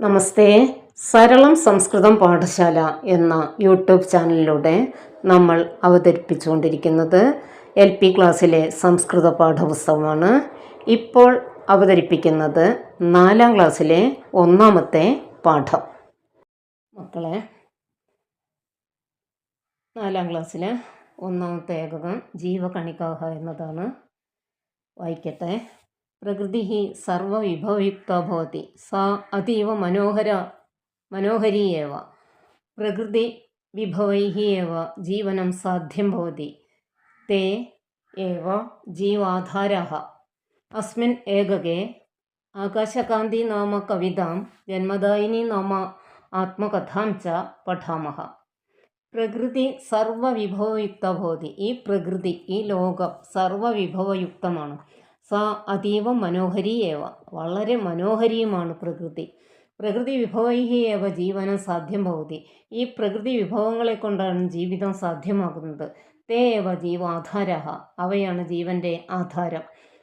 നമസ്തേ. സരളം സംസ്കൃതം പാഠശാല എന്ന യൂട്യൂബ് ചാനലിലൂടെ നമ്മൾ അവതരിപ്പിച്ചുകൊണ്ടിരിക്കുന്നത് എൽ പി ക്ലാസ്സിലെ സംസ്കൃത പാഠപുസ്തകമാണ്. ഇപ്പോൾ അവതരിപ്പിക്കുന്നത് നാലാം ക്ലാസ്സിലെ ഒന്നാമത്തെ പാഠം. മക്കളെ നാലാം ക്ലാസ്സിലെ ഒന്നാമത്തെ ഏകകം ജീവകണികാഹ എന്നതാണ്. വായിക്കട്ടെ. പ്രകൃതി സർവവിഭവയുക്ത ഭവതി സാ അതീവ മനോഹര മനോഹരി ഏവ പ്രകൃതി വിഭവൈः एव जीवनं साध्यं भवति ते एव जीवाधाराः अस्मिन् एकके आकाशकान्ती नाम कवितां जन्मदायिनी नाम ആത്മകഥാം ച പഠാമഹ പ്രകൃതി സർവവിഭവയുക്ത ഭവതി ഈ പ്രകൃതി ഈ ലോകം സർവവിഭവയുക്തമാണ് സ അതീവ മനോഹരി ഏവ. വളരെ മനോഹരിയുമാണ് പ്രകൃതി. പ്രകൃതി വിഭവൈഹി ഏവ ജീവനം സാധ്യം ഭവതി. ഈ പ്രകൃതി വിഭവങ്ങളെ കൊണ്ടാണ് ജീവിതം സാധ്യമാകുന്നത്. തേ ഏവ ജീവാധാര അവയാണ് ജീവന്റെ ആധാരം.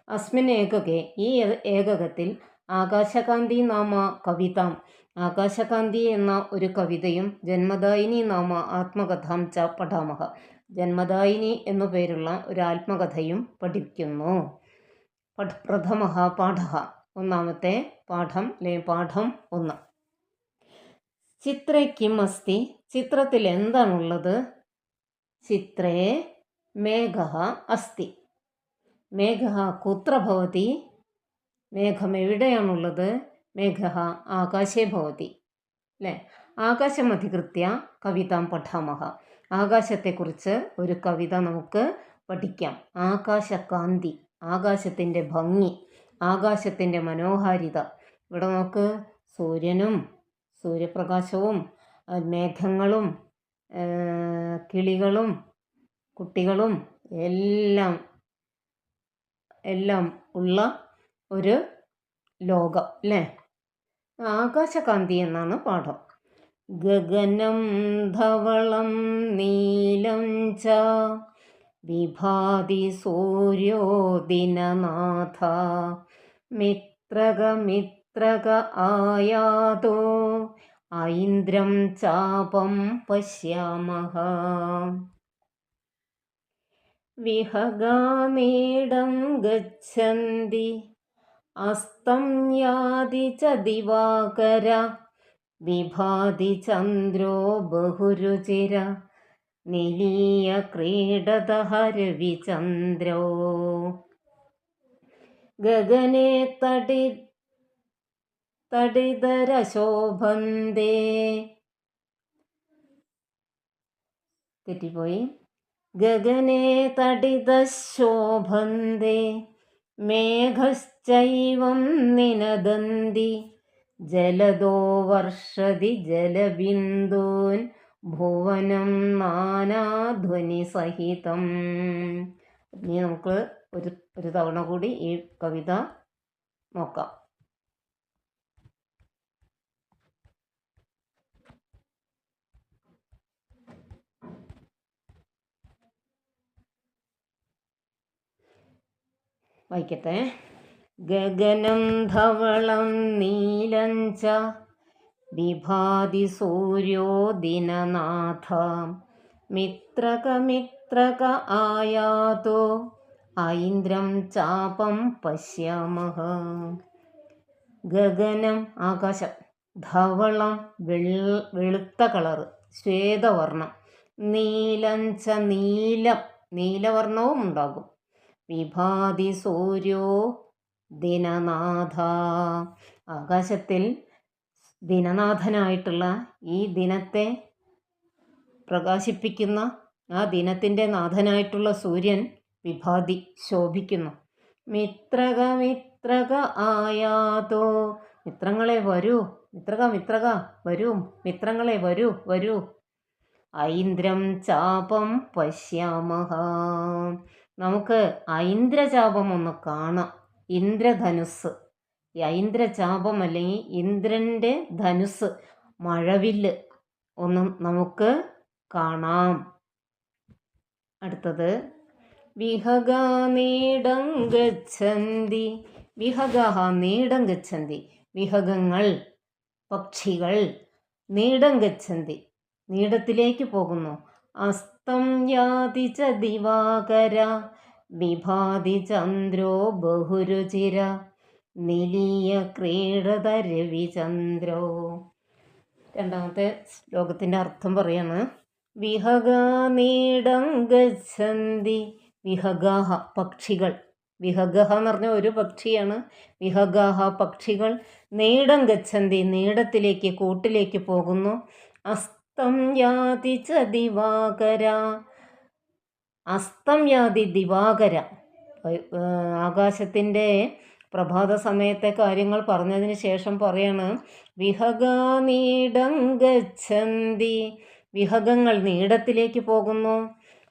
അസ്മിൻ ഏകകെ. ഈ ഏകകത്തിൽ ആകാശകാന്തി നാമ കവിതാം. ആകാശകാന്തി എന്ന ഒരു കവിതയും ജന്മദായിനി നാമ ആത്മകഥാം ച പഠാമഹ. ജന്മദായിനി എന്നു പേരുള്ള ഒരു ആത്മകഥയും പഠിക്കുന്നു. പഠ പ്രഥമ പാഠ ഒന്നാമത്തെ പാഠം അല്ലെ പാഠം ഒന്ന്. ചിത്രേ കിം അസ്തി ചിത്രത്തിൽ എന്താണുള്ളത് ചിത്രേ മേഘ അസ്തി. മേഘ കുത്ര ഭവതി മേഘം എവിടെയാണുള്ളത്? മേഘ ആകാശേ ഭവതി. അല്ലേ ആകാശം അധികൃത്യ കവിതാം പഠാമഹ. ആകാശത്തെക്കുറിച്ച് ഒരു കവിത നമുക്ക് പഠിക്കാം. ആകാശകാന്തി. ആകാശത്തിന്റെ ഭംഗി ആകാശത്തിന്റെ മനോഹാരിത. ഇവിടെ നമുക്ക് സൂര്യനും സൂര്യപ്രകാശവും മേഘങ്ങളും കിളികളും കുട്ടികളും എല്ലാം എല്ലാം ഉള്ള ഒരു ലോകം അല്ലേ? ആകാശകാന്തി എന്നാണ് പാഠം. ഗഗനം ധവളം നീലം ച വിഭാതി സൂര്യോ ദിനനാഥ. മിത്രക മിത്രക ആയാതോ. ഐന്ദ്രം ചാപം പശ്യാമഹ. വിഹഗാമീടം ഗച്ഛന്തി. അസ്തം യാതി ച ദിവാകര. വിഭാതി ചന്ദ്രോ ബഹുരുചിര. നിലീയ ക്രീഡതഃ രവിചന്ദ്രോ ഗഗനെ തടി തടിതരശോഭന്തേ. തെറ്റിപ്പോയി. ഗഗനെ തടിതശോഭന്തേ. മേഘശ്ചൈവം നിനദന്തി. ജലദോ വർഷതി ജലബിന്ദൂൻ ഭുവനം നാനാധ്വനി സഹിതം ഇനി നമുക്ക് ഒരു ഒരു തവണ കൂടി ഈ കവിത നോക്കാം. വായിക്കട്ടെ. ഗഗനം ധവളം നീലഞ്ച വിഭാതി സൂര്യോ ദിനനാഥ മിത്രക ആയാതോ ഐന്ദ്രം ചാപം പശ്യാമഹ. ഗഗനം ആകാശം ധവളം വെളുത്ത കളറ് ശ്വേതവർണം നീലം ച നീലം നീലവർണവും ഉണ്ടാകും. വിഭാതി സൂര്യോ ദിനനാഥ ആകാശത്തിൽ ദിനനാഥനായിട്ടുള്ള ഈ ദിനത്തെ പ്രകാശിപ്പിക്കുന്ന ആ ദിനത്തിന്റെ നാഥനായിട്ടുള്ള സൂര്യൻ വിഭാതി ശോഭിക്കുന്നു. മിത്രക മിത്രക ആയാതോ മിത്രങ്ങളെ വരൂ മിത്രക മിത്രക വരൂ മിത്രങ്ങളെ വരൂ വരൂ. ഐന്ദ്രം ചാപം പശ്യാമഹ. നമുക്ക് ഐന്ദ്രചാപം ഒന്ന് കാണാം. ഇന്ദ്രധനുസ് ഐന്ദ്രചാപം അല്ലെങ്കിൽ ഇന്ദ്രന്റെ ധനുസ് മഴവില്ല് ഒന്നും നമുക്ക് കാണാം. അടുത്തത് വിഹഗാ നീടം ഗച്ഛന്തി വിഹഗ നീടം ഗച്ഛന്തി വിഹഗങ്ങൾ പക്ഷികൾ നീടം ഗച്ഛന്തി നീടത്തിലേക്ക് പോകുന്നു. അസ്തം യാതി ച ദിവാകര വിഭാതി ചന്ദ്രോ ബഹുരുചിര. നിലീയ ക്രീഡത രവിചന്ദ്രോ രണ്ടാമത്തെ ശ്ലോകത്തിന്റെ അർത്ഥം പറയാണ്. വിഹഗാനീടം ഗച്ഛന്തി വിഹഗാഹ പക്ഷികൾ. വിഹഗഹ എന്ന് പറഞ്ഞ ഒരു പക്ഷിയാണ്. വിഹഗാഹ പക്ഷികൾ നീടം ഗച്ഛന്തി നീടത്തിലേക്ക് കൂട്ടിലേക്ക് പോകുന്നു. അസ്തം യാതി ച ദിവാകര. അസ്തം യാതി ദിവാകര. ആകാശത്തിന്റെ പ്രഭാത സമയത്തെ കാര്യങ്ങൾ പറഞ്ഞതിന് ശേഷം പറയാണ് വിഹഗാനീടം വിഹഗങ്ങൾ നീടത്തിലേക്ക് പോകുന്നു.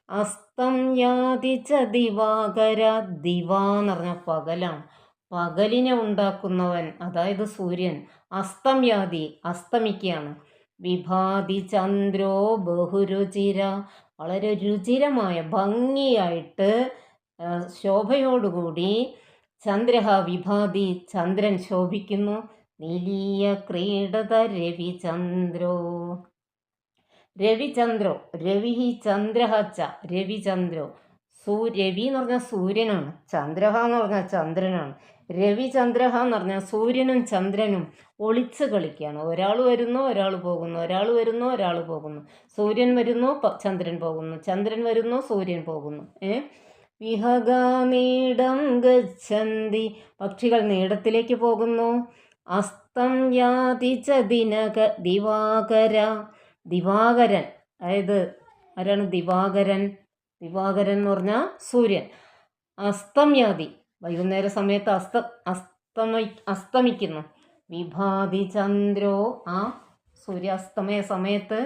അസ്തം യാതിച്ച ദിവാകര ദിവാ എന്ന് പറഞ്ഞ പകലാണ് പകലിനെ ഉണ്ടാക്കുന്നവൻ അതായത് സൂര്യൻ അസ്തം യാതി അസ്തമിക്കുകയാണ് വിഭാതി ചന്ദ്രോ ബഹുരുചിര. വളരെ രുചിരമായ ഭംഗിയായിട്ട് ശോഭയോടുകൂടി ചന്ദ്രഹ വിഭാതി ചന്ദ്രൻ ശോഭിക്കുന്നു. നിലീയ ക്രീഡത രവിചന്ദ്രോ. രവിചന്ദ്രോ രവി ചന്ദ്രഹ ച രവിചന്ദ്രോ. സൂ രവി എന്ന് പറഞ്ഞാൽ സൂര്യനാണ്. ചന്ദ്രഹ എന്ന് പറഞ്ഞാൽ ചന്ദ്രനാണ്. രവിചന്ദ്രഹ എന്ന് പറഞ്ഞാൽ സൂര്യനും ചന്ദ്രനും ഒളിച്ച് കളിക്കുകയാണ്. ഒരാൾ വരുന്നു ഒരാൾ പോകുന്നു. ഒരാൾ വരുന്നു ഒരാൾ പോകുന്നു. സൂര്യൻ വരുന്നു ചന്ദ്രൻ പോകുന്നു. ചന്ദ്രൻ വരുന്നു സൂര്യൻ പോകുന്നു. ഏ? വിഹഗാനീടം ഗച്ഛന്തി. പക്ഷികൾ നീടത്തിലേക്ക് പോകുന്നു. അസ്തം യാതി ച ദിനക ദിവാകര. ദിവാകരൻ അതായത് ആരാണ് ദിവാകരൻ? ദിവാകരൻ എന്ന് പറഞ്ഞാൽ സൂര്യൻ. അസ്തം യാതി വൈകുന്നേര സമയത്ത് അസ്ത അസ്തമി അസ്തമിക്കുന്നു. വിഭാതി ചന്ദ്രോ ആ സൂര്യാസ്തമയ സമയത്ത്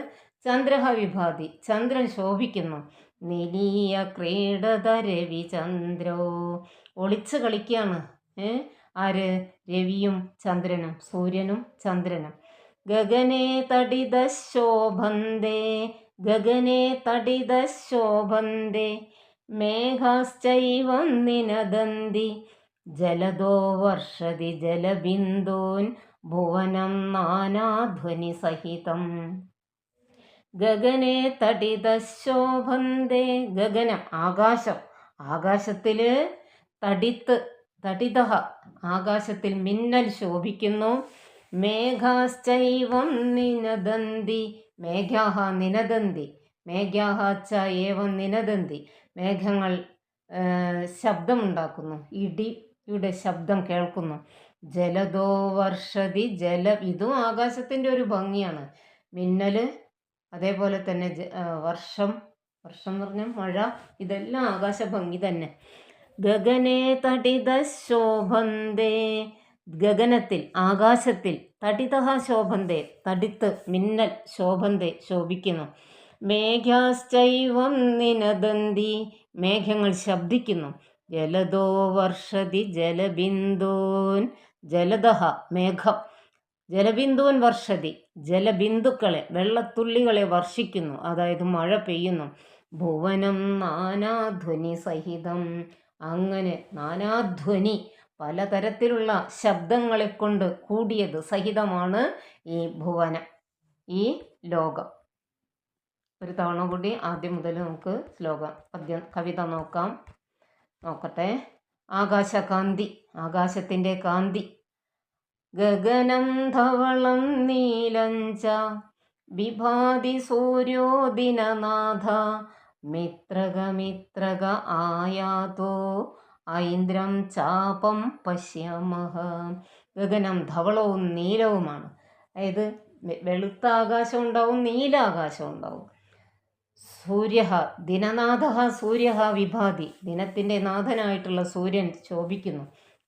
ചന്ദ്രഹ വിഭാതി ചന്ദ്രൻ ശോഭിക്കുന്നു. നിലീയ ക്രീഡത രവിചന്ദ്രോ ഒളിച്ച് കളിക്കുകയാണ് ഏഹ് ആര്? രവിയും ചന്ദ്രനും സൂര്യനും ചന്ദ്രനും. ഗഗനെ തടിത ശോഭന്തേ ഗഗനെ തടിത ശോഭന്തേ മേഘാശ്ചൈവം നിനദന്തി ജലദോ വർഷതി ജലബിന്ദൂൻ ഭുവനം നാനാധ്വനി സഹിതം. ഗഗനെ തടിതശോഭന്തേ ഗഗനം ആകാശം. ആകാശത്തിൽ തടിത്ത് തടിത ആകാശത്തിൽ മിന്നൽ ശോഭിക്കുന്നു. മേഘാശ്ചൈവം നിനദന്തി. മേഘാഹ നിനദന്തി. മേഘാഹച്ച ഏവം നിനദന്തി. മേഘങ്ങൾ ശബ്ദമുണ്ടാക്കുന്നു. ഇടിയുടെ ശബ്ദം കേൾക്കുന്നു. ജലദോ വർഷതി ജല. ഇതും ആകാശത്തിന്റെ ഒരു ഭംഗിയാണ്. മിന്നൽ അതേപോലെ തന്നെ വർഷം വർഷം എന്ന് പറഞ്ഞാൽ മഴ ഇതെല്ലാം ആകാശ ഭംഗി തന്നെ. ഗഗനെ തടിത ശോഭന്തേ ഗഗനത്തിൽ ആകാശത്തിൽ തടിത ശോഭന്തേ തടിത്ത് മിന്നൽ ശോഭന്തേ ശോഭിക്കുന്നു. മേഘാശ്ചൈവം നിനദന്തി മേഘങ്ങൾ ശബ്ദിക്കുന്നു. ജലദോ വർഷതി ജലബിന്ദൂൻ ജലദഹ മേഘം. ജലബിന്ദുവൻ വർഷതി ജലബിന്ദുക്കളെ വെള്ളത്തുള്ളികളെ വർഷിക്കുന്നു. അതായത് മഴ പെയ്യുന്നു. ഭുവനം നാനാധ്വനി സഹിതം. അങ്ങനെ നാനാധ്വനി പലതരത്തിലുള്ള ശബ്ദങ്ങളെ കൊണ്ട് കൂടിയത് സഹിതമാണ് ഈ ഭുവനം ഈ ലോകം. ഒരു തവണ കൂടി ആദ്യം മുതൽ നമുക്ക് ശ്ലോകം പദ്യം കവിത നോക്കാം. നോക്കട്ടെ. ആകാശകാന്തി ആകാശത്തിന്റെ കാന്തി. ഗഗനം ധവളം നീലഞ്ച വിഭാതി സൂര്യോദിനനാഥ മിത്രക മിത്രകമിത്രക ആയാതോ. ഐന്ദ്രം ചാപം പശ്യമഹ. ഗഗനം ധവളവും നീലവുമാണ്. അതായത് വെളുത്ത ആകാശം ഉണ്ടാവും നീല ആകാശം ഉണ്ടാവും. സൂര്യ ദിനനാഥ സൂര്യ വിഭാതി. ദിനത്തിന്റെ നാഥനായിട്ടുള്ള സൂര്യൻ ശോഭിക്കുന്നു.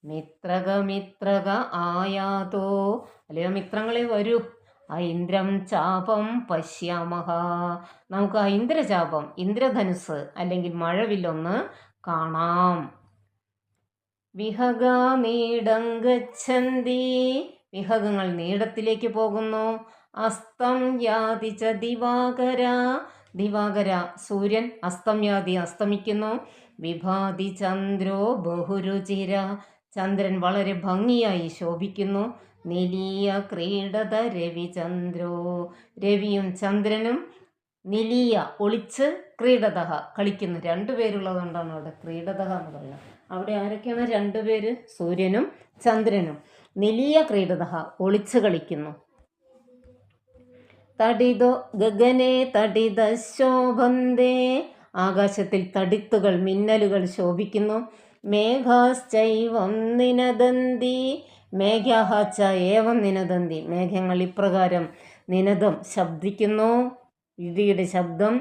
മിത്രക മിത്രക ആയാതോ. അല്ലയോ മിത്രങ്ങളെ വരൂ. ഐന്ദ്രം ചാപം പശ്യാമഹ. നമുക്ക് ആ ഇന്ദ്രചാപം ഇന്ദ്രധനുസ് അല്ലെങ്കിൽ മഴവില്ലൊന്ന് കാണാം. വിഹഗ നീടങ്കച്ഛന്തി വിഹഗങ്ങൾ നീടത്തിലേക്ക് പോകുന്നു. അസ്തം യാതിച്ച ദിവാകര. ദിവാകര സൂര്യൻ അസ്തം യാതി അസ്തമിക്കുന്നു. വിഭാതി ചന്ദ്രോ ബഹുരുചിര. ചന്ദ്രൻ വളരെ ഭംഗിയായി ശോഭിക്കുന്നു. നിലീയ ക്രീഡത രവിചന്ദ്രോ രവിയും ചന്ദ്രനും നിലീയ ഒളിച്ച് ക്രീഡത കളിക്കുന്നു. രണ്ടുപേരുള്ളതുകൊണ്ടാണ് അവിടെ ക്രീഡത എന്ന് പറയുന്നത്. അവിടെ ആരൊക്കെയാണ്? രണ്ടുപേര് സൂര്യനും ചന്ദ്രനും. നിലീയ ക്രീഡത ഒളിച്ച് കളിക്കുന്നു. തടിതോ ഗഗനെ തടിത ശോഭന്തേ. ആകാശത്തിൽ തടിത്തുകൾ മിന്നലുകൾ ശോഭിക്കുന്നു. മേഘാശ്ചൈവം നിനദന്തി. മേഘാഹച്ച ഏവം നിനദന്തി. മേഘങ്ങൾ ഇപ്രകാരം നിനദം ശബ്ദിക്കുന്നു. ഇടിയുടെ ശബ്ദം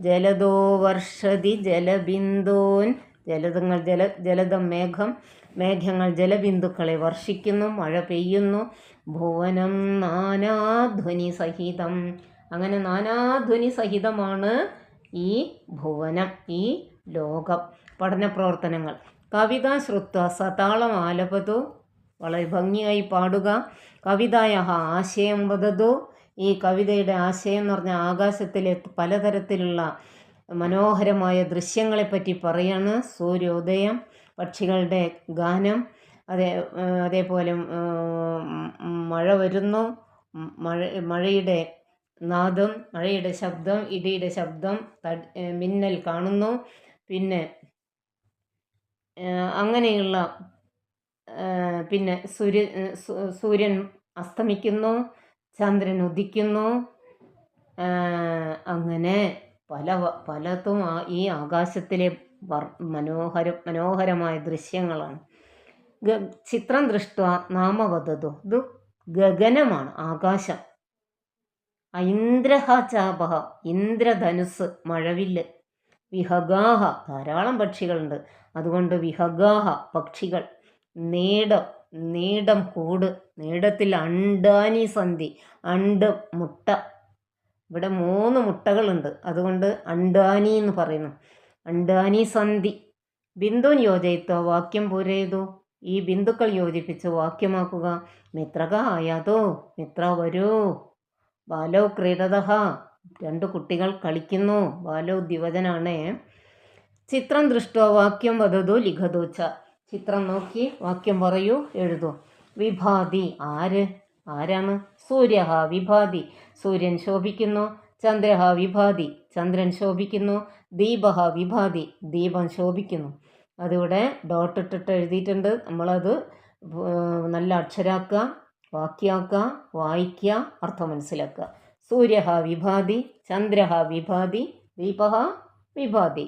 ജലദോ വർഷതി ജലബിന്ദോൻ. ജലതങ്ങൾ ജല ജലദം മേഘം മേഘങ്ങൾ ജലബിന്ദുക്കളെ വർഷിക്കുന്നു. മഴ പെയ്യുന്നു. ഭുവനം നാനാധ്വനി സഹിതം. അങ്ങനെ നാനാധ്വനി സഹിതമാണ് ഈ ഭുവനം ഈ ലോകം. പഠന പ്രവർത്തനങ്ങൾ കവിത ശ്രുത്വ സതാളം ആലപതു. വളരെ ഭംഗിയായി പാടുക. കവിതായ ആശയം വദതു ഈ കവിതയുടെ ആശയം എന്ന് പറഞ്ഞാൽ ആകാശത്തിലെ പലതരത്തിലുള്ള മനോഹരമായ ദൃശ്യങ്ങളെപ്പറ്റി പറയാണ്. സൂര്യോദയം പക്ഷികളുടെ ഗാനം അതേ അതേപോലെ മഴ വരുന്നു മഴ മഴയുടെ നാദം മഴയുടെ ശബ്ദം ഇടിയുടെ ശബ്ദം മിന്നൽ കാണുന്നു. പിന്നെ അങ്ങനെയുള്ള പിന്നെ സൂര്യ സൂര്യൻ അസ്തമിക്കുന്നു ചന്ദ്രൻ ഉദിക്കുന്നു അങ്ങനെ പല പലതും ഈ ആകാശത്തിലെ വർ മനോഹര മനോഹരമായ ദൃശ്യങ്ങളാണ്. ഗ ചിത്രം ദൃഷ്ട നാമവതതു ഇത് ഗഗനമാണ് ആകാശം. ഐന്ദ്രഹ ചാപഹ ഇന്ദ്രധനുസ് മഴവില്ല്. വിഹഗാഹ. ധാരാളം പക്ഷികളുണ്ട്. അതുകൊണ്ട് വിഹഗാഹ പക്ഷികൾ നീടം നീടം കൂട് നീടത്തിൽ അണ്ടാനി സന്ധി അണ്ട് മുട്ട. ഇവിടെ മൂന്ന് മുട്ടകളുണ്ട്. അതുകൊണ്ട് അണ്ടാനി എന്ന് പറയുന്നു. അണ്ടാനി സന്ധി. ബിന്ദു യോജയിത്തോ വാക്യം പൂരയതു. ഈ ബിന്ദുക്കൾ യോജിപ്പിച്ച് വാക്യമാക്കുക. മിത്രക ആയാതോ മിത്ര വരൂ. ബാലോ ക്രീഡതഹ. രണ്ട് കുട്ടികൾ കളിക്കുന്നു. ബാലോ ദിവചനാണേ. ചിത്രം ദൃഷ്ടോ വാക്യം വധതു ലിഖതു ച. ചിത്രം നോക്കി വാക്യം പറയൂ എഴുതൂ. വിഭാതി ആര്? ആരാണ്? സൂര്യ വിഭാതി. സൂര്യൻ ശോഭിക്കുന്നു. ചന്ദ്ര വിഭാതി. ചന്ദ്രൻ ശോഭിക്കുന്നു. ദീപ വിഭാതി. ദീപം ശോഭിക്കുന്നു. അതിവിടെ ഡോട്ട് ഇട്ടിട്ട് എഴുതിയിട്ടുണ്ട്. നമ്മളത് നല്ല അക്ഷരാക്കുക വാക്യാക്കുക വായിക്കുക അർത്ഥം മനസ്സിലാക്കുക. സൂര്യ വിഭാതി ചന്ദ്ര വിഭാതി ദീപ വിഭാതി.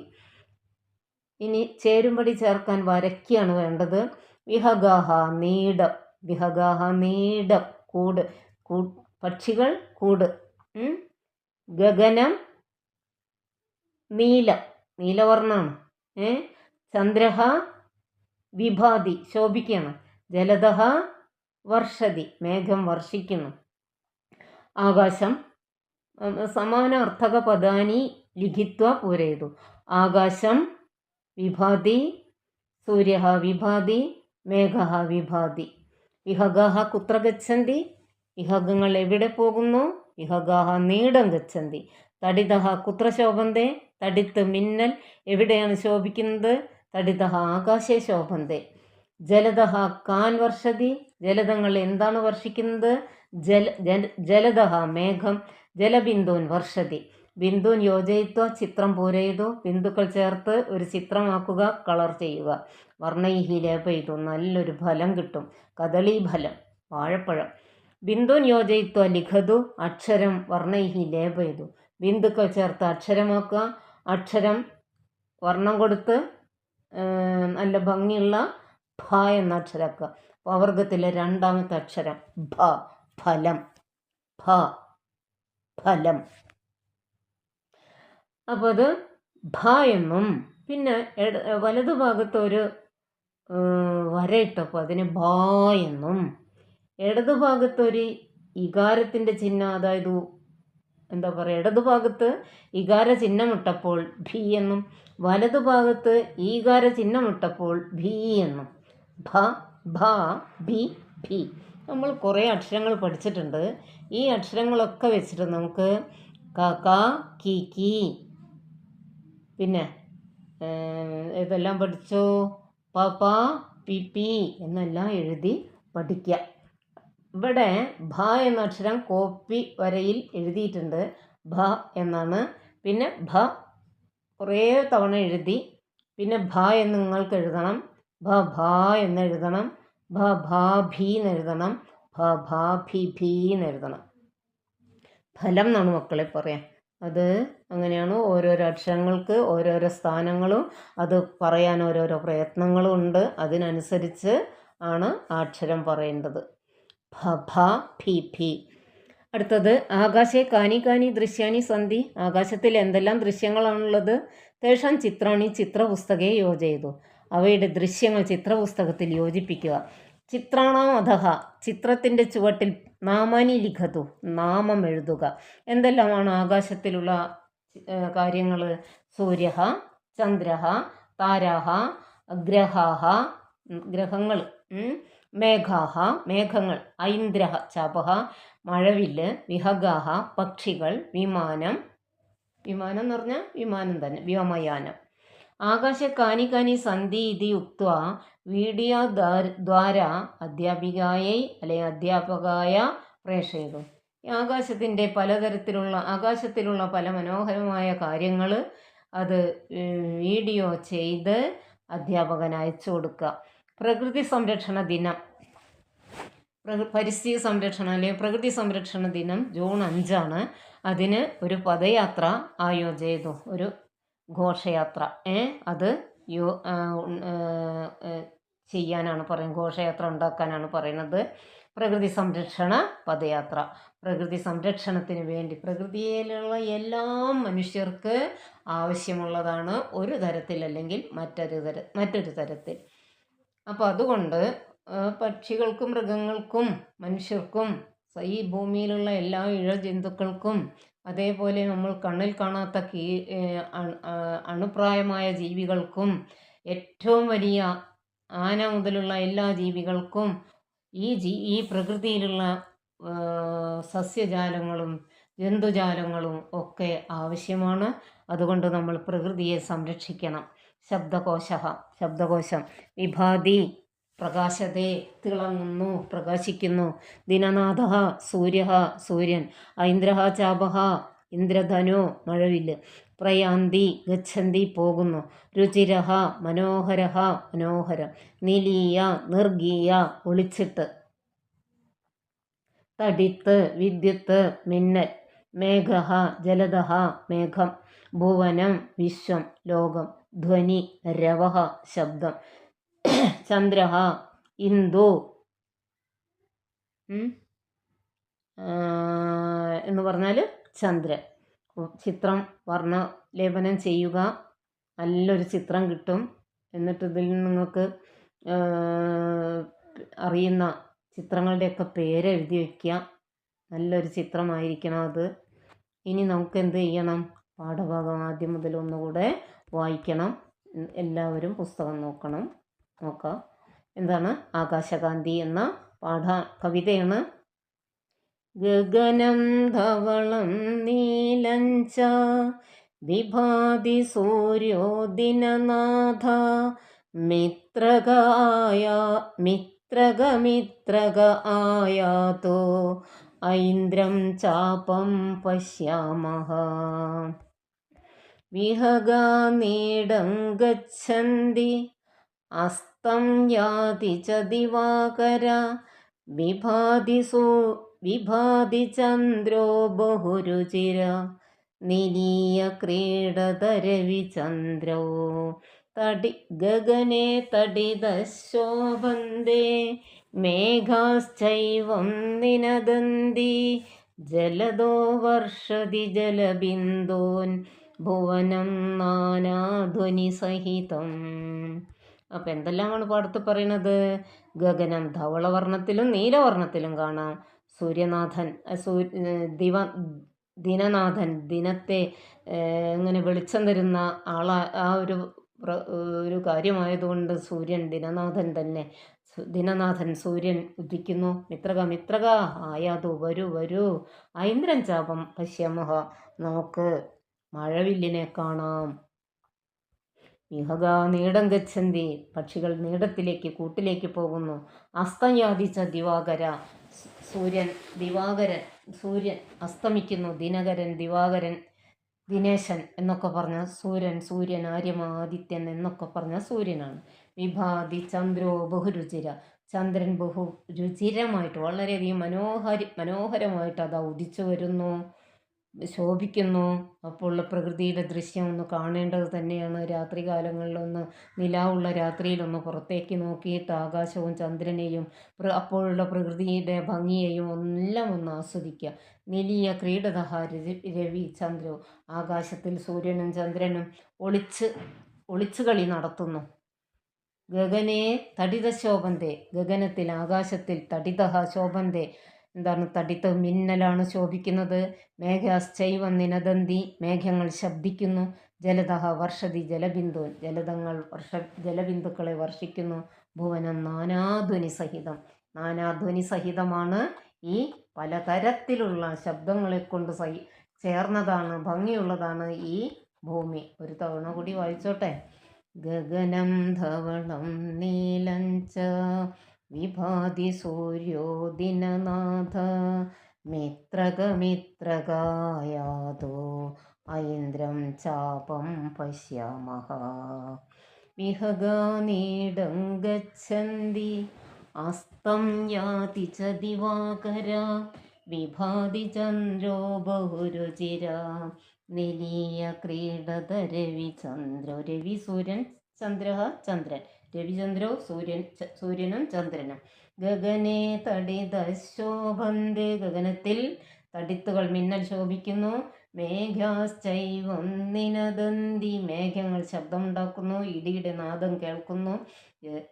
ഇനി ചേരുംപടി ചേർക്കാൻ വരയ്ക്കാണ് വേണ്ടത്. വിഹഗാഹ നീടം വിഹഗാഹ നീടം കൂട് കൂ പക്ഷികൾ കൂട്. ഗഗനം നീല നീലവർണമാണ്. ഏ? ചന്ദ്രഹ വിഭാതി ശോഭിക്കുകയാണ് ജലദ വർഷതി മേഘം വർഷിക്കുന്നു ആകാശം പദാനി ലിഖിത്വ പൂരയതു. ആകാശം വിഭാതി സൂര്യ വിഭാതി മേഘ വിഭാതി. വിഹഗാഹ കുത്ര ഗച്ഛന്തി വിഹഗങ്ങൾ എവിടെ പോകുന്നു? വിഹഗാഹ നീടം ഗച്ഛന്തി. തടിതഹ കുത്ര ശോഭന്തേ തടിത്ത് മിന്നൽ എവിടെയാണ് ശോഭിക്കുന്നത്? തടിതഹ ആകാശേ ശോഭന്തേ. ജലദഹ കാൻ വർഷതി ജലതങ്ങൾ എന്താണ് വർഷിക്കുന്നത്? ജല ജലദഹ മേഘം ജലബിന്ദുൻ വർഷതി. ബിന്ദുൻ യോജയിത്വ ചിത്രം പൂരയിതു. ബിന്ദുക്കൾ ചേർത്ത് ഒരു ചിത്രമാക്കുക കളർ ചെയ്യുക. വർണൈഹി ലേപയിതു നല്ലൊരു ഫലം കിട്ടും. കദളി ഫലം. വാഴപ്പഴം. ബിന്ദുൻ യോജയിത്വ ലിഖതു. അക്ഷരം വർണൈഹി ലേപയിതു ബിന്ദുക്കൾ ചേർത്ത് അക്ഷരമാക്കുക. അക്ഷരം വർണം കൊടുത്ത് നല്ല ഭംഗിയുള്ള ഭ എന്ന അക്ഷരമാക്കുക പവർഗത്തിലെ രണ്ടാമത്തെ അക്ഷരം ഭ. ഫലം. ഭ. ഫലം. അപ്പോൾ അത് ഭ എന്നും. പിന്നെ വലതുഭാഗത്ത് ഒരു വരയിട്ടപ്പോൾ അതിന് ഭ എന്നും. ഇടതുഭാഗത്തൊരു ഇകാരത്തിന്റെ ചിഹ്നം അതായത് എന്താ പറയുക ഇടതുഭാഗത്ത് ഇകാര ചിഹ്നമിട്ടപ്പോൾ ഭി എന്നും വലതുഭാഗത്ത് ഈകാര ചിഹ്നമിട്ടപ്പോൾ ഭി എന്നും. ഭ ഭ ഭി ഭി. നമ്മൾ കുറേ അക്ഷരങ്ങൾ പഠിച്ചിട്ടുണ്ട്. ഈ അക്ഷരങ്ങളൊക്കെ വെച്ചിട്ട് നമുക്ക് ക ക കി പിന്നെ ഇതെല്ലാം പഠിച്ചോ? പ പ പി പി എന്നെല്ലാം എഴുതി പഠിക്കുക ഇവിടെ ഭ എന്ന അക്ഷരം കോപ്പി വരയിൽ എഴുതിയിട്ടുണ്ട്. ഭ എന്നാണ്. പിന്നെ ഭ കുറേ തവണ എഴുതി. പിന്നെ ഭ എന്ന് നിങ്ങൾക്ക് എഴുതണം. ഭ ഭ എന്ന് എഴുതണം. ഭ ഭ ഭീ എന്ന് എഴുതണം. ഭ ഭ ഭി ഭി എന്ന് എഴുതണം. ഫലം എന്നാണ് മക്കളെ പറയാം. അത് അങ്ങനെയാണ് ഓരോരോ അക്ഷരങ്ങൾക്ക് ഓരോരോ സ്ഥാനങ്ങളും അത് പറയാൻ ഓരോരോ പ്രയത്നങ്ങളും ഉണ്ട്. അതിനനുസരിച്ച് ആണ് ആ അക്ഷരം പറയേണ്ടത്. ഭ ഭ ഭി ഭി. അടുത്തത് ആകാശെ കാനി കാനി ദൃശ്യാനി സന്ധി. ആകാശത്തിൽ എന്തെല്ലാം ദൃശ്യങ്ങളാണുള്ളത്? തേഷാം ചിത്രാണി ചിത്രപുസ്തകയെ യോജ ചെയ്തു. അവയുടെ ദൃശ്യങ്ങൾ ചിത്രപുസ്തകത്തിൽ യോജിപ്പിക്കുക. ചിത്രാണാം അധഹ ചിത്രത്തിന്റെ ചുവട്ടിൽ നാമാനി ലിഖതു നാമം എഴുതുക. എന്തെല്ലാമാണ് ആകാശത്തിലുള്ള കാര്യങ്ങൾ സൂര്യ ചന്ദ്ര താരാഹ ഗ്രഹാഹ ഗ്രഹങ്ങൾ മേഘാഹ മേഘങ്ങൾ ഐന്ദ്ര ചപഹ മഴവില്ല് വിഹഗാഹ പക്ഷികൾ വിമാനം. വിമാനം എന്ന് പറഞ്ഞാൽ വിമാനം തന്നെ വ്യോമയാനം. ആകാശ കാനി സന്ധി ഇതി ഉക്ത വീഡിയോ ദ്വാര അധ്യാപികയെ അല്ലെങ്കിൽ അധ്യാപകായ പ്രേക്ഷകു ഈ ആകാശത്തിന്റെ പലതരത്തിലുള്ള ആകാശത്തിലുള്ള പല മനോഹരമായ കാര്യങ്ങൾ അത് വീഡിയോ ചെയ്ത് അധ്യാപകന് അയച്ചു കൊടുക്കുക പ്രകൃതി സംരക്ഷണ ദിനം. പരിസ്ഥിതി സംരക്ഷണ അല്ലെങ്കിൽ പ്രകൃതി സംരക്ഷണ ദിനം ജൂൺ അഞ്ചാണ്. അതിന് ഒരു പദയാത്ര ആയോജ ചെയ്തു ഒരു ഘോഷയാത്ര. അത് യോ ചെയ്യാനാണ് പറയുന്നത്. ഘോഷയാത്ര ഉണ്ടാക്കാനാണ് പറയുന്നത്. പ്രകൃതി സംരക്ഷണ പദയാത്ര. പ്രകൃതി സംരക്ഷണത്തിന് വേണ്ടി പ്രകൃതിയിലുള്ള എല്ലാ മനുഷ്യർക്ക് ആവശ്യമുള്ളതാണ് ഒരു തരത്തിൽ അല്ലെങ്കിൽ മറ്റൊരു തര മറ്റൊരു തരത്തിൽ. അപ്പോൾ അതുകൊണ്ട് പക്ഷികൾക്കും മൃഗങ്ങൾക്കും മനുഷ്യർക്കും ഈ ഭൂമിയിലുള്ള എല്ലാ ഇഴജന്തുക്കൾക്കും അതേപോലെ നമ്മൾ കണ്ണിൽ കാണാത്ത കീ അണുപ്രായമായ ജീവികൾക്കും ഏറ്റവും വലിയ ആന മുതലുള്ള എല്ലാ ജീവികൾക്കും ഈ ജീ ഈ പ്രകൃതിയിലുള്ള സസ്യജാലങ്ങളും ജന്തുജാലങ്ങളും ഒക്കെ ആവശ്യമാണ്. അതുകൊണ്ട് നമ്മൾ പ്രകൃതിയെ സംരക്ഷിക്കണം. ശബ്ദകോശ ശബ്ദകോശം വിഭാതി. പ്രകാശത്തെ തിളങ്ങുന്നു പ്രകാശിക്കുന്നു. ദിനനാഥ സൂര്യ സൂര്യൻ ഐന്ദ്ര ചാപഹ ഇന്ദ്രധനോ മഴവില്ല്. പ്രയാന്തി ഗച്ഛന്തി പോകുന്നു. രുചിരഹ മനോഹര മനോഹരം. നിലീയ നിർഗീയ ഒളിച്ചിട്ട്. തടിത്ത് വിദ്യുത്ത് മിന്നൽ. മേഘ ജലദഹ മേഘം. ഭുവനം വിശ്വം ലോകം. ധ്വനി രവ ശബ്ദം. ചന്ദ്ര ഇന്ദു. എന്ന് പറഞ്ഞാൽ ചന്ദ്രൻ. ചിത്രം വർണ ലേപനം ചെയ്യുക. നല്ലൊരു ചിത്രം കിട്ടും. എന്നിട്ട് ഇതിൽ നിങ്ങൾക്ക് അറിയുന്ന ചിത്രങ്ങളുടെയൊക്കെ പേര് എഴുതി വയ്ക്കുക നല്ലൊരു ചിത്രമായിരിക്കണം അത്. ഇനി നമുക്ക് എന്ത് ചെയ്യണം? പാഠഭാഗം ആദ്യം മുതൽ ഒന്നുകൂടെ വായിക്കണം. എല്ലാവരും പുസ്തകം നോക്കണം. നോക്കാം. എന്താണ്? ആകാശകാന്തി എന്ന പാഠ കവിതയാണ്. ഗഗനം ധവളം നീലഞ്ച വിഭാതി സൂര്യോദിനനാഥ മിത്രകായ മിത്രകമിത്രക ആയാതോ ഐന്ദ്രം ചാപം പശ്യാമഹ. വിഹഗാനീടം ഗച്ഛന്തി അസ്തം യാതി ച ദിവാകര. വിഭാതി സു വിഭാതി ചന്ദ്രോ ബഹുരുചിര. നിലീയ ക്രീഡതരവിചന്ദ്രോ തടി ഗഗനെ തടിതശോഭന്തേ മേഘാശ്ചൈവം നിനദന്തി. ജലദോ വർഷതി ജലബിന്ദോൻ. ഭുവനം നാനാധ്വനി സഹിതം അപ്പം എന്തെല്ലാമാണ് പാടത്ത് പറയുന്നത് ഗഗനം ധവളവർണത്തിലും നീലവർണത്തിലും കാണാം. സൂര്യനാഥൻ സൂ ദിവ ദിനനാഥൻ ദിനത്തെ ഇങ്ങനെ വെളിച്ചം തരുന്ന ആളാ ആ ഒരു ഒരു കാര്യമായതുകൊണ്ട് സൂര്യൻ ദിനനാഥൻ തന്നെ ദിനനാഥൻ സൂര്യൻ ഉദിക്കുന്നു. മിത്രക മിത്രക ആയാതു വരൂ വരൂ. ഐന്ദ്രൻ ചാപം പശ്യമഹ നമുക്ക് മഴവില്ലിനെ കാണാം. വിഹക നീടം ഗച്ഛന്തി പക്ഷികൾ നീടത്തിലേക്ക് കൂട്ടിലേക്ക് പോകുന്നു. അസ്തയാദിച്ച ദിവാകര സൂര്യൻ ദിവാകരൻ സൂര്യൻ അസ്തമിക്കുന്നു. ദിനകരൻ ദിവാകരൻ ദിനേശൻ എന്നൊക്കെ പറഞ്ഞ സൂര്യൻ സൂര്യൻ ആര്യമാദിത്യൻ എന്നൊക്കെ പറഞ്ഞ സൂര്യനാണ്. വിഭാതി ചന്ദ്രോ ബഹുരുചിര. ചന്ദ്രൻ ബഹു രുചിരമായിട്ട് വളരെയധികം മനോഹരി മനോഹരമായിട്ട് അതാ ഉദിച്ചു വരുന്നു. ശോഭിക്കുന്നു. അപ്പോൾ ഉള്ള പ്രകൃതിയുടെ ദൃശ്യം ഒന്ന് കാണേണ്ടത് തന്നെയാണ്. രാത്രി കാലങ്ങളിലൊന്ന് നിലാവുള്ള രാത്രിയിലൊന്ന് പുറത്തേക്ക് നോക്കിയിട്ട് ആകാശവും ചന്ദ്രനെയും അപ്പോഴുള്ള പ്രകൃതിയുടെ ഭംഗിയെയും എല്ലാം ഒന്ന് ആസ്വദിക്കുക. നിലിയ ക്രീഡതഹ രവി ചന്ദ്രവും ചന്ദ്രോ ആകാശത്തിൽ സൂര്യനും ചന്ദ്രനും ഒളിച്ച് ഒളിച്ചുകളി നടത്തുന്നു. ഗഗനേ തടിത ശോഭന്തേ ഗഗനത്തിൽ ആകാശത്തിൽ തടിതഹ ശോഭന്തേ എന്താണ് തടിത്ത് മിന്നലാണ് ശോഭിക്കുന്നത്. മേഘാശ്ചൈവ നിനദന്തി മേഘങ്ങൾ ശബ്ദിക്കുന്നു. ജലതഹ വർഷതി ജലബിന്ദു ജലതങ്ങൾ വർഷ ജലബിന്ദുക്കളെ വർഷിക്കുന്നു. ഭുവനം നാനാധ്വനി സഹിതം. നാനാധ്വനി സഹിതമാണ് ഈ പലതരത്തിലുള്ള ശബ്ദങ്ങളെ കൊണ്ട് സഹി ചേർന്നതാണ് ഭംഗിയുള്ളതാണ് ഈ ഭൂമി. ഒരു തവണ കൂടി വായിച്ചോട്ടെ. ഗഗനം ധവളം നീലഞ്ച വിഭാതി സൂര്യോ ദിനനാഥ മിത്രകമിത്രകായാതോ ഐന്ദ്രം ചാപം പശ്യാമഹ. വിഹഗാനീടം ഗച്ഛന്തി അസ്തം യാതി ച ദിവാകര വിഭാതി ചന്ദ്രോ ബഹുരുചിര നിലീയ ക്രീഡത രവിചന്ദ്രോ രവിസൂര്യൻ ചന്ദ്ര ചന്ദ്രൻ. രവിചന്ദ്രോ സൂര്യൻ സൂര്യനും ചന്ദ്രനും. ഗഗനെ തടിത ശോഭന്തേ ഗഗനത്തിൽ തടിത്തുകൾ മിന്നൽ ശോഭിക്കുന്നു. മേഘാശ്ചൈവം നിനദന്തി മേഘങ്ങൾ ശബ്ദമുണ്ടാക്കുന്നു. ഇടിയുടെ നാദം കേൾക്കുന്നു.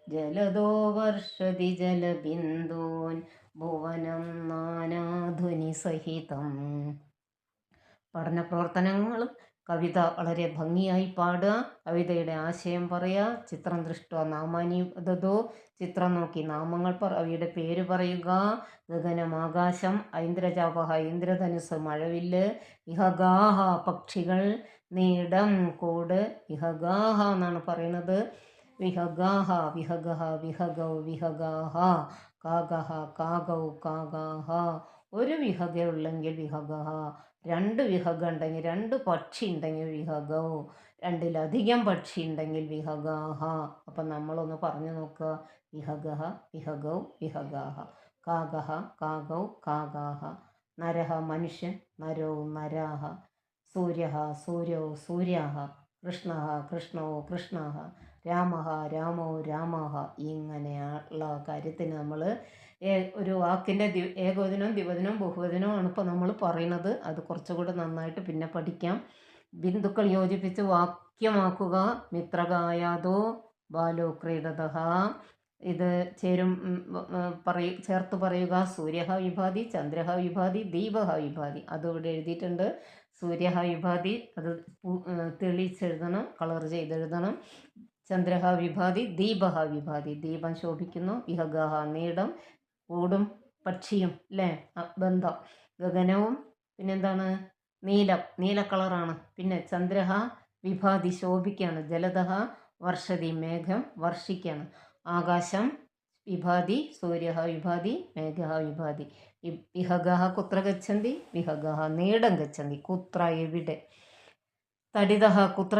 ജലദോ വർഷതി ജലബിന്ദൂൻ ഭുവനം നാനാധ്വനി സഹിതം. പഠന പ്രവർത്തനങ്ങളും കവിത വളരെ ഭംഗിയായി പാടുക. കവിതയുടെ ആശയം പറയുക. ചിത്രം ദൃഷ്ട നാമാനി ദതോ ചിത്രം നോക്കി നാമങ്ങൾ പറ. അവയുടെ പേര് പറയുക. ഗഗനം ആകാശം. ഐന്ദ്രജാപഹ ഇന്ദ്രധനുസ് മഴവില്ല്. ഇഹഗാഹ. പക്ഷികൾ. നീടം. കൂട്. ഇഹഗാഹ എന്നാണ് പറയുന്നത്. വിഹഗാഹ. വിഹഗഹ. വിഹഗൗ. വിഹഗാഹ. കാഗഹ. കാഗൗ. കാഗാഹ. ഒരു വിഹഗ ഉള്ളെങ്കിൽ വിഹഗഹ. രണ്ട് വിഹഗം ഉണ്ടെങ്കിൽ രണ്ട് പക്ഷി ഉണ്ടെങ്കിൽ വിഹഗൗ രണ്ടിലധികം പക്ഷി ഉണ്ടെങ്കിൽ വിഹഗാഹ. അപ്പം നമ്മളൊന്ന് പറഞ്ഞു നോക്കുക. വിഹഗഹ വിഹഗൗ വിഹഗാഹ. കാഗഹ കാഗൗ കാഗാഹ. നരഹ മനുഷ്യൻ. നരോ നരാഹ. സൂര്യ സൂര്യോ സൂര്യാഹ. കൃഷ്ണ കൃഷ്ണോ കൃഷ്ണ രാമ രാമോ രാമാഹ. ഇങ്ങനെയുള്ള കാര്യത്തിന് നമ്മൾ ഒരു വാക്കിന്റെ ദി ഏകവചനവും ദിവചനവും ബഹുവചനവുമാണ് ഇപ്പോൾ നമ്മൾ പറയുന്നത്. അത് കുറച്ചുകൂടെ നന്നായിട്ട് പിന്നെ പഠിക്കാം. ബിന്ദുക്കൾ യോജിപ്പിച്ച് വാക്യമാക്കുക. മിത്രകായാതോ ബാലോ ക്രീഡതഃ ഇത് ചേരും ഉം, ചേർത്ത് പറയുക. സൂര്യഹ വിഭാതി ചന്ദ്രഹ വിഭാതി ദീപഹ വിഭാതി. അത് എഴുതിയിട്ടുണ്ട്. സൂര്യഹ വിഭാതി അത് തെളിച്ചെഴുതണം കളർ ചെയ്തെഴുതണം. ചന്ദ്രഹ വിഭാതി ദീപഹ വിഭാതി. ദീപം ശോഭിക്കുന്നു. ഇഹഗഹ നീടം. കൂടും പക്ഷിയും അല്ലേ ബന്ധം. ഗഗനവും പിന്നെന്താണ്? നീലം. നീല കളറാണ്. പിന്നെ ചന്ദ്രഹ വിഭാതി ശോഭിക്കാണ്. ജലതഹ വർഷതി മേഘം വർഷിക്കാണ്. ആകാശം വിഭാതി സൂര്യ വിഭാതി മേഘ വിഭാതി. വിഹഗഹ കുത്ര ഗച്ഛന്തി വിഹഗഹ നീടം ഗച്ഛന്തി. കുത്ര എവിടെ? തടിതഹ കുത്ര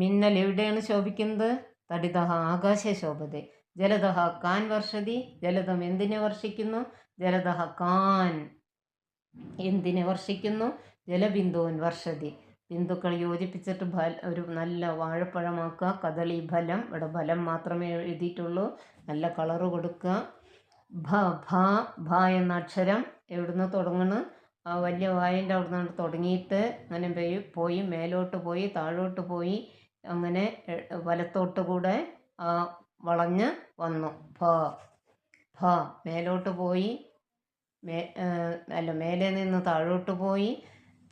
മിന്നൽ എവിടെയാണ് ശോഭിക്കുന്നത്? തടിതഹ ആകാശ ജലതഹ കാൻ വർഷതി ജലതം എന്തിനെ വർഷിക്കുന്നു? ജലതഹ കാൻ എന്തിനെ വർഷിക്കുന്നു? ജലബിന്ദുവൻ വർഷതി. ബിന്ദുക്കൾ യോജിപ്പിച്ചിട്ട് ഒരു നല്ല വാഴപ്പഴമാക്കുക കദളി ഫലം ഇവിടെ ഫലം മാത്രമേ എഴുതിയിട്ടുള്ളൂ. നല്ല കളറ് കൊടുക്കുക. ഭ ഭ ഭ എന്ന അക്ഷരം എവിടുന്ന് തുടങ്ങണം? ആ വലിയ വായന്റെ അവിടെ നിന്ന് തുടങ്ങിയിട്ട് അങ്ങനെ പോയി പോയി മേലോട്ട് പോയി താഴോട്ട് പോയി അങ്ങനെ വലത്തോട്ട് കൂടെ ആ വളഞ്ഞ് വന്നു. ഭ ഭ മേലോട്ട് പോയി. മേ അല്ല മേലെ നിന്ന് താഴോട്ട് പോയി.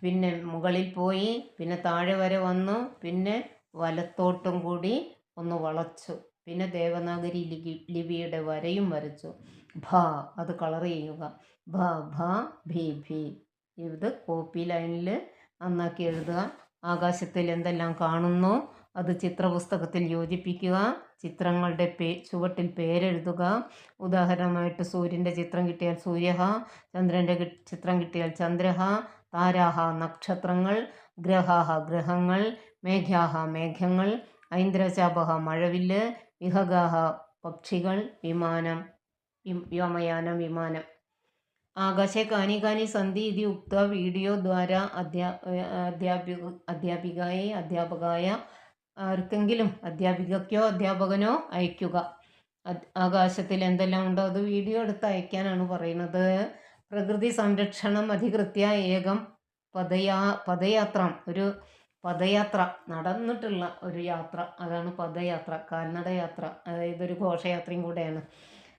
പിന്നെ മുകളിൽ പോയി. പിന്നെ താഴെ വരെ വന്നു. പിന്നെ വലത്തോട്ടും കൂടി ഒന്ന് വളച്ചു. പിന്നെ ദേവനാഗരി ലിപി ലിപിയുടെ വരയും വരച്ചു. ഭ അത് കളർ ചെയ്യുക. ഭ ഭ ഭി ഭി. ഇത് കോപ്പി ലൈനിൽ നന്നാക്കി എഴുതുക. ആകാശത്തിൽ എന്തെല്ലാം കാണുന്നു? അത് ചിത്രപുസ്തകത്തിൽ യോജിപ്പിക്കുക. ചിത്രങ്ങളുടെ പേ ചുവട്ടിൽ പേരെഴുതുക. ഉദാഹരണമായിട്ട് സൂര്യന്റെ ചിത്രം കിട്ടിയാൽ സൂര്യഹ ചന്ദ്രന്റെ ചിത്രം കിട്ടിയാൽ ചന്ദ്രഹ താരാഹ നക്ഷത്രങ്ങൾ ഗ്രഹാഹ ഗ്രഹങ്ങൾ മേഘാഹ മേഘങ്ങൾ ഐന്ദ്രചാപഹ മഴവില്ല് വിഹഗാഹ പക്ഷികൾ വിമാനം വ്യോമയാനം വിമാനം. ആകാശെ കാനി കാനി സന്ധി ഇതി ഉക്ത വീഡിയോ ദ്വാര അധ്യാ അധ്യാപിക അധ്യാപികയെ അധ്യാപകായ ആർക്കെങ്കിലും അധ്യാപികയ്ക്കോ അധ്യാപകനോ അയക്കുക ആകാശത്തിൽ എന്തെല്ലാം ഉണ്ടോ അത് വീഡിയോ എടുത്ത് അയക്കാനാണ് പറയുന്നത്. പ്രകൃതി സംരക്ഷണം അധികൃത്യ ഏകം പദയാ പദയാത്ര ഒരു പദയാത്ര നടന്നിട്ടുള്ള ഒരു യാത്ര. അതാണ് പദയാത്ര കാൽനട യാത്ര അതായത് ഒരു ഘോഷയാത്രയും കൂടെയാണ്.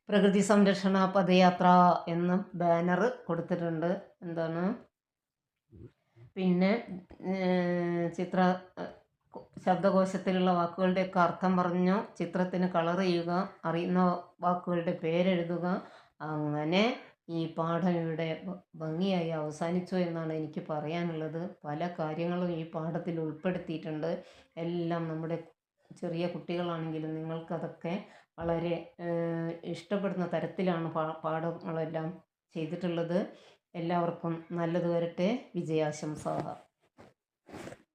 പ്രകൃതി സംരക്ഷണ പദയാത്ര എന്ന ബാനർ കൊടുത്തിട്ടുണ്ട്. എന്താണ്? പിന്നെ ചിത്ര ശബ്ദകോശത്തിലുള്ള വാക്കുകളുടെയൊക്കെ അർത്ഥം പറഞ്ഞു ചിത്രത്തിന് കളർ ചെയ്യുക അറിയുന്ന വാക്കുകളുടെ പേരെഴുതുക. അങ്ങനെ ഈ പാഠം ഇവിടെ ഭംഗിയായി അവസാനിച്ചു എന്നാണ് എനിക്ക് പറയാനുള്ളത്. പല കാര്യങ്ങളും ഈ പാഠത്തിൽ ഉൾപ്പെടുത്തിയിട്ടുണ്ട്. എല്ലാം നമ്മുടെ ചെറിയ കുട്ടികളാണെങ്കിലും നിങ്ങൾക്കതൊക്കെ വളരെ ഇഷ്ടപ്പെടുന്ന തരത്തിലാണ് പാഠങ്ങളെല്ലാം ചെയ്തിട്ടുള്ളത്. എല്ലാവർക്കും നല്ലത് വരട്ടെ. വിജയാശംസ.